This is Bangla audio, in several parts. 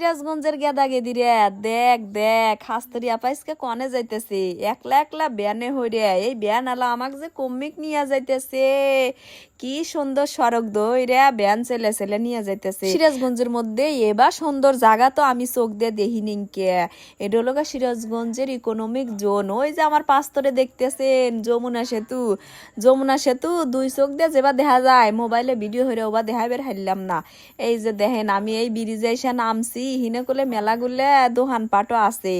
সিরাজগঞ্জের গেদা গেদি রে, দেখ দেখ হাস্তরি আপাইসকে কনে যাইতেছে? একলা একলা ব্যানে হইরে, এই ব্যান আলা আমাক যে কমিক নিয়ে যাইতেছে। কি সুন্দর সড়ক দই রে, ব্যান ছেলে ছেলে নিয়ে যাইতেছে। সিরাজগঞ্জের মধ্যে এবার সুন্দর জায়গা তো আমি চোখ দিয়ে দেখি নিংকে এটা হলো সিরাজগঞ্জের ইকোনমিক জোন ওই যে আমার পাস্তরে দেখতেছেন, যমুনা সেতু। যমুনা সেতু দুই চোখ দিয়ে যেবা দেখা যায়, মোবাইলে ভিডিও হইরে ওবা দেখাইবার হারলাম না। এই যে দেখেন, আমি এই ব্রিজে এসে নামছি হিনে করলে মেলাগুলে দোকান পাটও আছে।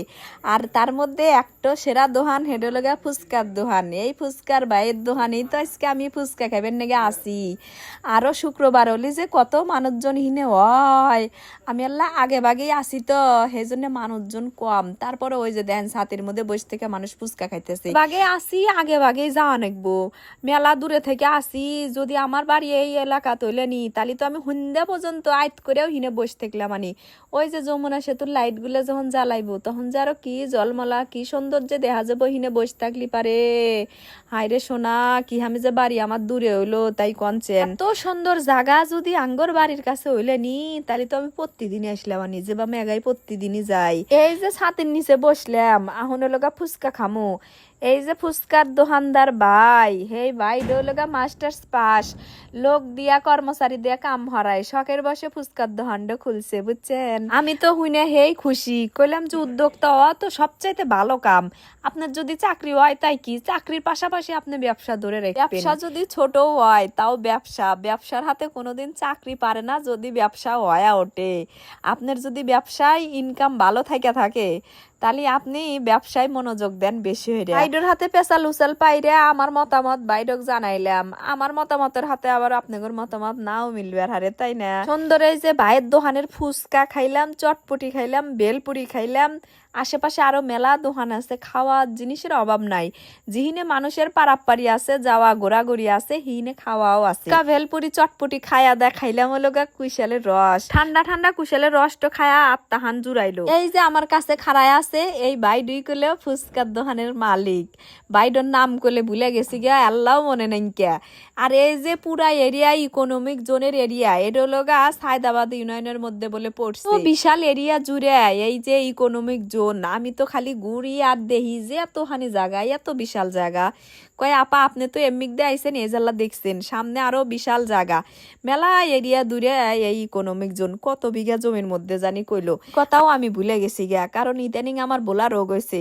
আর তার মধ্যে একটা সেরা দোকান হেডে লগা ফুচকার দোকান এই ফুচকার বাইয়ের দোকানেই তো আজকে আমি ফুচকা খাইবেন নাকি আসি। আরও শুক্রবার হলি যে কত মানুষজন হিনে হয়। আমি আল্লাহ আগে বাগেই আসি তো সেই জন্য মানুষজন কম। তারপরে ওই যে দেখেন ছাতির মধ্যে বসে থেকে মানুষ ফুচকা খাইতেছে। বাগে আসি, আগে বাগেই যাওয়া নাকবো মেলা দূরে থেকে আসি, যদি আমার বাড়ি এই এলাকা তৈলে নি, তাহলে তো আমি সন্ধ্যা পর্যন্ত আইত করেও হিনে বসে থাকলাম আনি। ওই যে যমুনা সেতুর লাইটগুলো যখন জ্বালাইবো তখন যে আরও কি জলমলা কি সৌন্দর্য দেখা যাব হিনে বসে থাকলি পারে। হাইরে সোনা কি আমি যে বাড়ি আমার দূরে হইল তাই কনছেন তো সুন্দর জায়গা যদি আঙ্গর বাড়ির কাছে হইলে নি তাহলে তো আমি প্রতিদিনই আসলাম যে বা মেঘাই প্রতিদিনই যাই। এই যে ছাতির নিচে বসলাম আহন লগা ফুচকা খামু। এই যে ফুচকার দোকানদার ভাই, হেই ভাই ডোলগা মাস্টার্স পাস। লোক দিয়া কর্মচারী দিয়া কাম হরায়, শখের বসে ফুচকার দোকানটা খুলছে, বুঝছেন? আমি তো হুইনে হেই খুশি, কইলাম যে উদ্যোক্তা হওয়া তো সবচাইতে ভালো কাম। আপনার যদি চাকরি হয় তাই কি? চাকরির পাশাপাশি আপনি ব্যবসা ধরে রেখে ব্যবসা যদি ছোট হয় তাও ব্যবসা, ব্যবসার হাতে কোনোদিন চাকরি পারে না যদি ব্যবসা হয় ওঠে। আপনার যদি ব্যবসায় ইনকাম ভালো থাকে থাকে তাহলে আপনি ব্যবসায় মনোযোগ দেন বেশি হয়ে বাইডোর হাতে পেশাল উচাল পাইরে আমার মতামত বাইডক জানাইলাম। আমার মতামতের হাতে আবার আপনাদের মতামত নাও মিলবে আর হারে তাই না? সুন্দর এই যে ভাইয়ের দোকানের ফুচকা খাইলাম চটপটি খাইলাম বেলপুরি খাইলাম আশেপাশে আরও মেলা দোকান আছে খাওয়া জিনিসের অভাব নাই। যিহিনে মানুষের পারাপারি আছে যাওয়া ঘোরাঘুরি আছে হিনে খাওয়াও আছে। কা ভেলপুরি চটপটি খায়া দা খাইলাম হলো গা কুশালের রস। ঠান্ডা ঠান্ডা কুশালের রস তো খায়া আত্মাহান জুড়াইলো। এই যে আমার কাছে খাড়ায় আছে এই বাইডুই করলে ফুচকার দোকানের মালিক। বাইডর নাম করলে ভুলে গেছি গিয়া আল্লাহ মনে নেই কে। আর এই যে পুরা এরিয়া ইকোনমিক জোনের এরিয়া এটা হলো গা সায়দাবাদ ইউনিয়নের মধ্যে বলে পড়ছে। বিশাল এরিয়া জুড়ে এই যে ইকোনমিক জোন আমি তো খালি ঘুরি আর দেখি যে এতখানি জায়গা এত বিশাল জায়গা কয়, আপা, আপনি তো এমনিক দিয়ে আইসেন এই জাল্লা দেখছেন, সামনে আরও বিশাল জায়গা মেলা এরিয়া দূরে এই ইকোনমিক জোন, কত বিঘা জমির মধ্যে জানি কইলো। কথাও আমি ভুলে গেছি গিয়া, কারণ ইদানিং আমার বোলা রোগ হয়েছে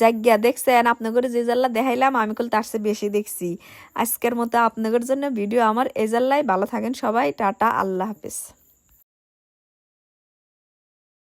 জায়গা দেখছেন আপনাদের যে জাল্লা দেখাইলাম, আমি কল তার চেয়ে বেশি দেখছি। আজকের মতো আপনাদের জন্য ভিডিও আমার এই জাল্লাই ভালো থাকেন সবাই, টাটা, আল্লাহ হাফেজ।